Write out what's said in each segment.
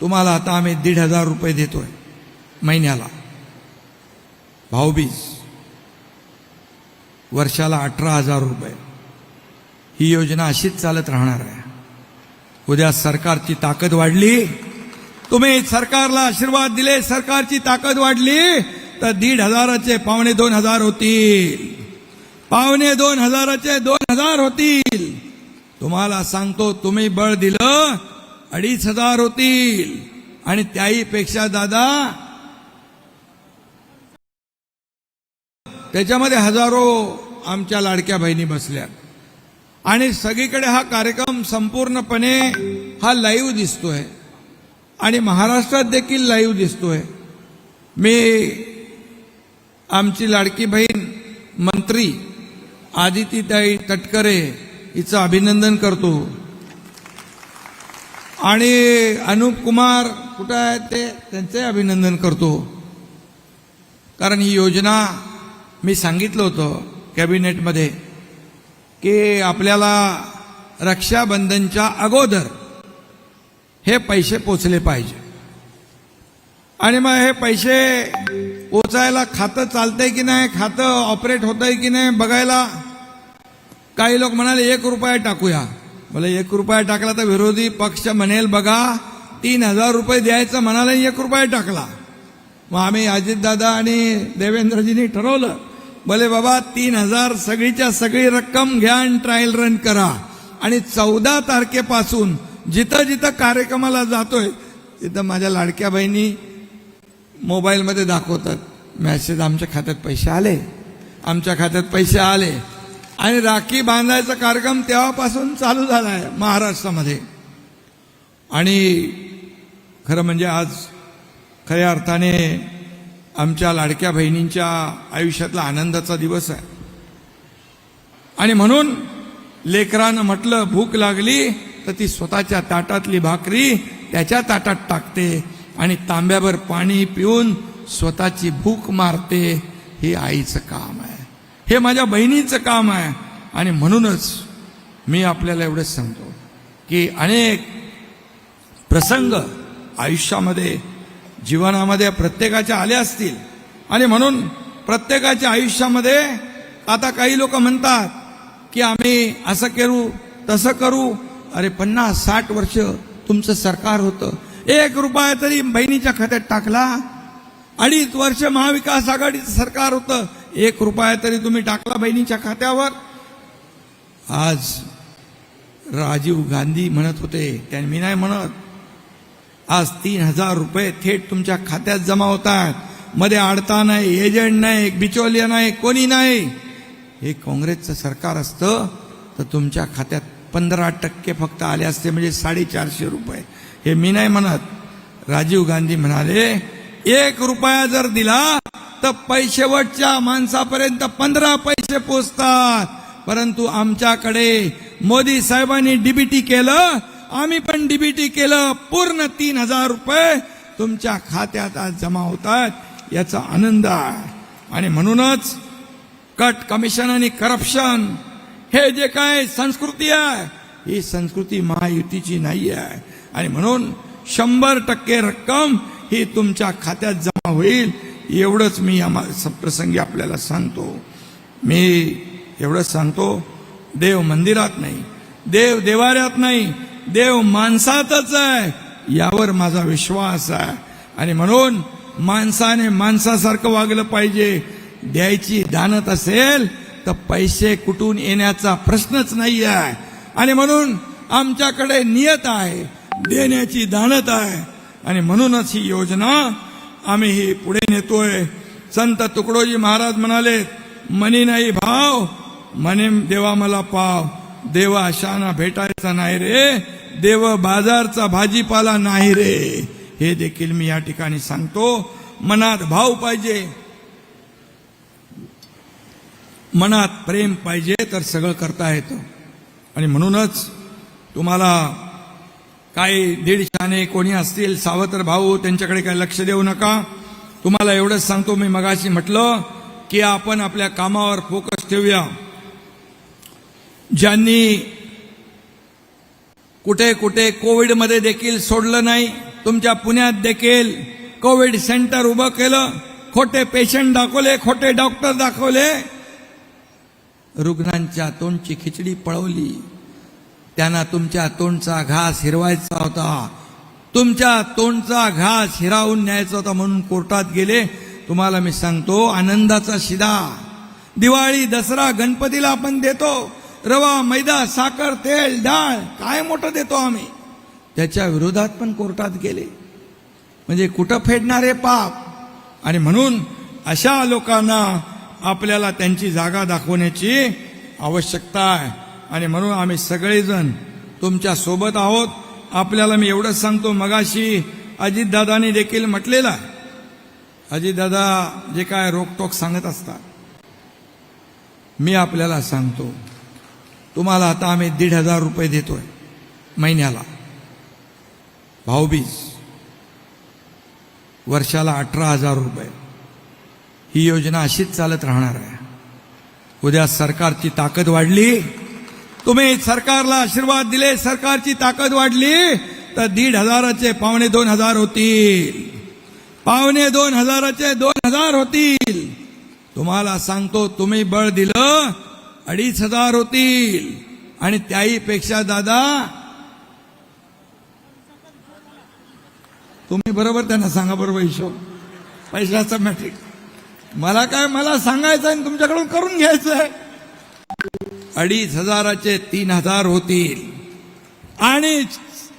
तुम्हाला आता आम्ही दीड हजार रुपये देतोय महिन्याला. भाऊबीज वर्षाला अठरा हजार रुपये. ही योजना अशीच चालत राहणार आहे. उद्या सरकारची ताकद वाढली तुम्ही सरकारला आशीर्वाद दिले सरकारची ताकद वाढली तर दीड हजाराचे पावणे दोन हजार होतील. पावणे दोन हजाराचे दोन हजार होतील. तुम्हाला सांगतो तुम्ही बळ दिलं अडीच हजार होतील. आणि त्याहीपेक्षा दादा त्याच्यामध्ये हजारो आमच्या लाडक्या बहिणी बसल्या. आणि सगळीकडे हा कार्यक्रम संपूर्णपणे हा लाईव्ह दिसतोय. आणि महाराष्ट्रात देखील लाईव्ह दिसतोय. मी आमची लाडकी बहीण मंत्री आदितीताई तटकरे हिचं अभिनंदन करतो. आणि अनुप कुमार कुठं आहेत ते? त्यांचे अभिनंदन करतो. कारण ही योजना मी सांगितलं होतं कॅबिनेटमध्ये की आपल्याला रक्षाबंधनच्या अगोदर हे पैसे पोचले पाहिजे. आणि मग हे पैसे पोचायला खातं चालतंय की नाही? खातं ऑपरेट होतंय की नाही? बघायला काही लोक म्हणाले एक रुपया टाकूया. मला एक रुपया टाकला तर विरोधी पक्ष म्हणेल बघा तीन हजार रुपये द्यायचं म्हणाला एक रुपया टाकला. मग आम्ही अजितदादा आणि देवेंद्रजींनी ठरवलं भले बाबा तीन हजार सगळीच्या सगळी रक्कम घ्या आणि ट्रायल रन करा. आणि चौदा तारखेपासून जिथं जिथं कार्यक्रमाला जातोय तिथं माझ्या लाडक्या बहिणी मोबाईलमध्ये दाखवतात. मॅसेज आमच्या खात्यात पैसे आले. आमच्या खात्यात पैसे आले. आणि राखी बांधायचा कार्यक्रम तेव्हापासून चालू झाला आहे महाराष्ट्रामध्ये. आणि खरं म्हणजे आज खऱ्या अर्थाने आमच्या लाडक्या बहिणींच्या आयुष्यातला आनंदाचा दिवस आहे. आणि म्हणून लेकरानं म्हटलं भूक लागली तर ती स्वतःच्या ताटातली भाकरी त्याच्या ताटात टाकते आणि तांब्यावर पाणी पिऊन स्वतःची भूक मारते हे आईचं काम आहे. हे माझ्या बहिणीचं काम आहे. आणि म्हणूनच मी आपल्याला एवढंच सांगतो की अनेक प्रसंग आयुष्यामध्ये जीवनामध्ये प्रत्येकाच्या आले असतील. आणि म्हणून प्रत्येकाच्या आयुष्यामध्ये आता काही लोक म्हणतात की आम्ही असं करू तसं करू. अरे पन्नास साठ वर्ष तुमचं सरकार होतं. एक रुपया तरी बहिणीच्या खात्यात टाकला. अडीच वर्ष महाविकास आघाडीचं सरकार होतं. एक रुपया तरी तुम्ही टाकला बहिणीच्या खात्यावर. आज राजीव गांधी म्हणत होते त्यांनी मी नाही म्हणत. आज तीन हजार रुपये थेट तुमच्या खात्यात जमा होत आहेत मध्ये आडता नाही एजंट नाही बिचौलिया नाही कोणी नाही. हे काँग्रेसचं सरकार असतं तर तुमच्या खात्यात पंधरा टक्के फक्त आले असते म्हणजे साडेचारशे रुपये. हे मी नाही म्हणत. राजीव गांधी म्हणाले एक रुपया जर दिला तर पैशेवटच्या माणसापर्यंत पंधरा पैसे पोचतात. परंतु आमच्याकडे मोदी साहेबांनी डीबीटी केलं आम्ही पण डीबीटी केलं पूर्ण तीन हजार रुपये तुमच्या खात्यात आज जमा होतात याचा आनंद आहे. आणि म्हणूनच कट कमिशन आणि करप्शन हे जे काय संस्कृती आहे ही संस्कृती महायुतीची नाही आहे. आणि म्हणून शंभर टक्के रक्कम ही तुमच्या खात्यात जमा होईल एवढंच मी या सप्रसंगी प्रसंगी आपल्याला सांगतो. मी एवढंच सांगतो देव मंदिरात नाही देव देवाऱ्यात नाही देव माणसातच आहे यावर माझा विश्वास आहे. आणि म्हणून माणसाने माणसासारखं वागलं पाहिजे द्यायची दानत असेल तर पैसे कुठून येण्याचा प्रश्नच नाही आहे आणि म्हणून आमच्याकडे नियत आहे देण्याची दानत आहे. आणि म्हणूनच ही योजना आम्ही ही पुढे नेतोय. संत तुकडोजी महाराज म्हणाले मनी नाही भाव मने देवा मला पाव. देवा अशाना भेटायचा नाही रे देव बाजारचा भाजीपाला नाही रे. हे देखील मी या ठिकाणी सांगतो. मनात भाव पाहिजे. मनात प्रेम पाहिजे तर सगळं करता येतं. आणि म्हणूनच तुम्हाला काही दीडशाने कोणी असतील सावत्र भाऊ त्यांच्याकडे काही लक्ष देऊ नका. तुम्हाला एवढंच सांगतो मी मगाशी म्हटलं की आपण आपल्या कामावर फोकस ठेवूया. ज्यांनी कुठे कुठे कोविडमध्ये देखील सोडलं नाही तुमच्या पुण्यात देखील कोविड सेंटर उभं केलं खोटे पेशंट दाखवले खोटे डॉक्टर दाखवले. रुग्णांच्या तोंडची खिचडी पळवली. त्यांना तुमच्या तोंडचा घास हिरवायचा होता. तुमच्या तोंडचा घास हिरावून न्यायचा होता म्हणून कोर्टात गेले. तुम्हाला मी सांगतो आनंदाचा शिदा. दिवाळी दसरा गणपतीला आपण देतो. रवा मैदा साखर तेल डाळ काय मोठं देतो आम्ही? त्याच्या विरोधात पण कोर्टात गेले. म्हणजे कुठं फेडणारे पाप? आणि म्हणून अशा लोकांना आपल्याला त्यांची जागा दाखवण्याची आवश्यकता आहे. आणि म्हणून आम्ही सगळेजण तुमच्यासोबत आहोत. आपल्याला मी एवढंच सांगतो मगाशी अजितदादांनी देखील म्हटलेलं आहे. अजितदादा जे काय रोकटोक सांगत असतात मी आपल्याला सांगतो तुम्हाला आता आम्ही दीड हजार रुपये देतोय महिन्याला. भाऊबीज वर्षाला अठरा हजार रुपये. ही योजना अशीच चालत राहणार आहे. उद्या सरकारची ताकद वाढली तुम्ही सरकारला आशीर्वाद दिले सरकारची ताकद वाढली तर दीड हजाराचे पावणे दोन हजार होतील. पावणे दोन हजाराचे दोन हजार होतील. तुम्हाला सांगतो तुम्ही बळ दिलं अडीच हजार होतील. आणि त्याही पेक्षा दादा तुम्ही बरोबर त्यांना सांगा बरोबर हिशोब. पैशाचं मॅट्रिक मला काय मला सांगायचं आणि तुमच्याकडून करून घ्यायचं आहे अडीच हजाराचे तीन हजार होतील आणि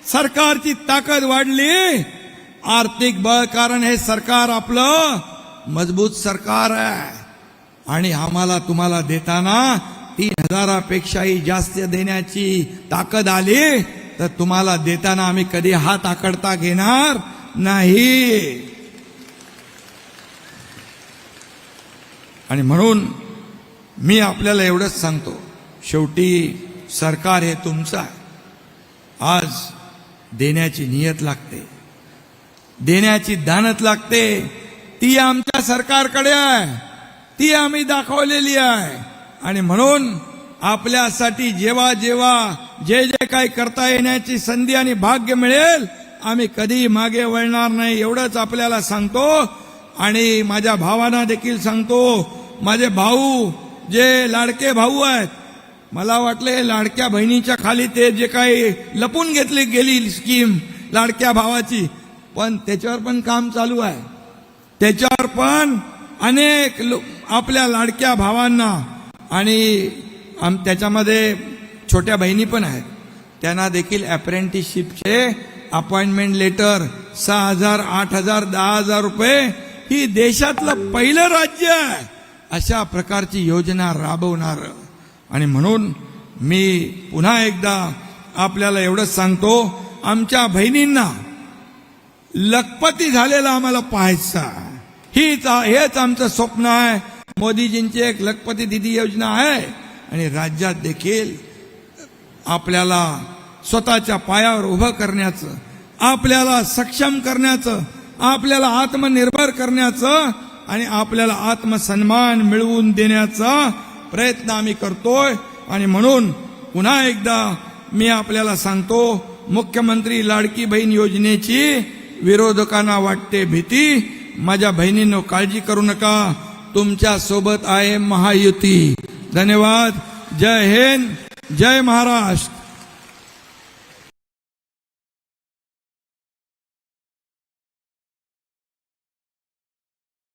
सरकारची ताकद वाढली. आर्थिक बळ कारण हे सरकार आपलं मजबूत सरकार आहे. आणि आम्हाला तुम्हाला देताना तीन हजारापेक्षाही जास्त देण्याची ताकद आली तर तुम्हाला देताना आम्ही कधी हात आकडता घेणार नाही. आणि म्हणून मी आपल्याला एवढंच सांगतो शेवटी सरकार हे तुमचं आहे. आज देण्याची नियत लागते. देण्याची दानत लागते. ती आमच्या सरकारकडे आहे. ती आम्ही दाखवलेली आहे. आणि म्हणून आपल्यासाठी जेव्हा जेव्हा जे जे काही करता येण्याची संधी आणि भाग्य मिळेल आम्ही कधी मागे वळणार नाही एवढंच आपल्याला सांगतो. आणि माझ्या भावांना देखील सांगतो. माझे भाऊ जे लाडके भाऊ आहेत मला वाटले लाडक्या बहिणीच्या खाली ते जे काही लपून घेतली गेली स्कीम लाडक्या भावाची पण त्याच्यावर पण काम चालू आहे. त्याच्यावर पण अनेक लो- आपल्या लाडक्या भावांना आणि आम त्याच्यामध्ये छोट्या बहिणी पण आहेत. त्यांना देखील अप्रेंटिसशिपचे अपॉइंटमेंट लेटर सहा हजार आठ हजार दहा हजार रुपये ही देशातलं पहिलं राज्य आहे. अशा प्रकारची योजना राबवणार आणि म्हणून मी पुन्हा एकदा आपल्याला एवढंच सांगतो आमच्या बहिणींना लखपती झालेला आम्हाला पाहायचं हीच हेच आमचं स्वप्न आहे. मोदीजींची एक लखपती दिदी योजना आहे आणि राज्यात देखील आपल्याला स्वतःच्या पायावर उभं करण्याचं आपल्याला सक्षम करण्याचं आपल्याला आत्मनिर्भर करण्याचं आणि आपल्याला आत्मसन्मान मिळवून देण्याचा प्रयत्न आम्ही करतोय. आणि म्हणून पुन्हा एकदा मी आपल्याला सांगतो मुख्यमंत्री लाडकी बहीण योजनेची विरोधकांना वाटते भीती. माझ्या बहिणींनो काळजी करू नका. तुमच्यासोबत आहे महायुती. धन्यवाद. जय हिंद. जय महाराष्ट्र.